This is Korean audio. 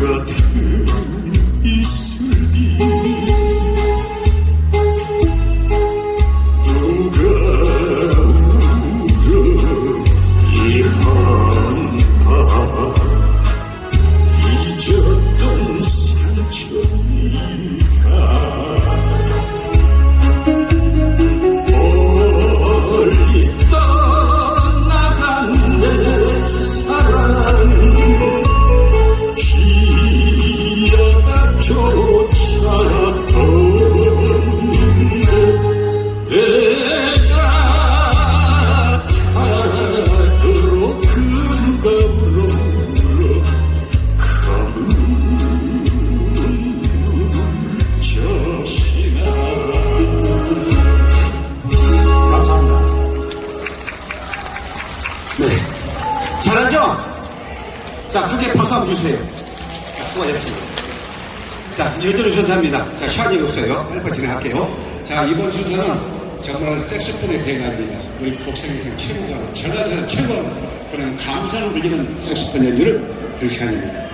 Europe. 네, 잘하죠? 자, 두개 버섯 주세요. 아, 수고하셨습니다. 자, 여전히 순서입니다. 자, 시간이 없어요. 빨리 진행할게요. 자, 이번 순서는 정말 색소폰의 대가입니다. 우리 곡성에서 최고가, 전라도에서 최고 그런 감상을 울리는 색소폰 연주를 들을 시간입니다.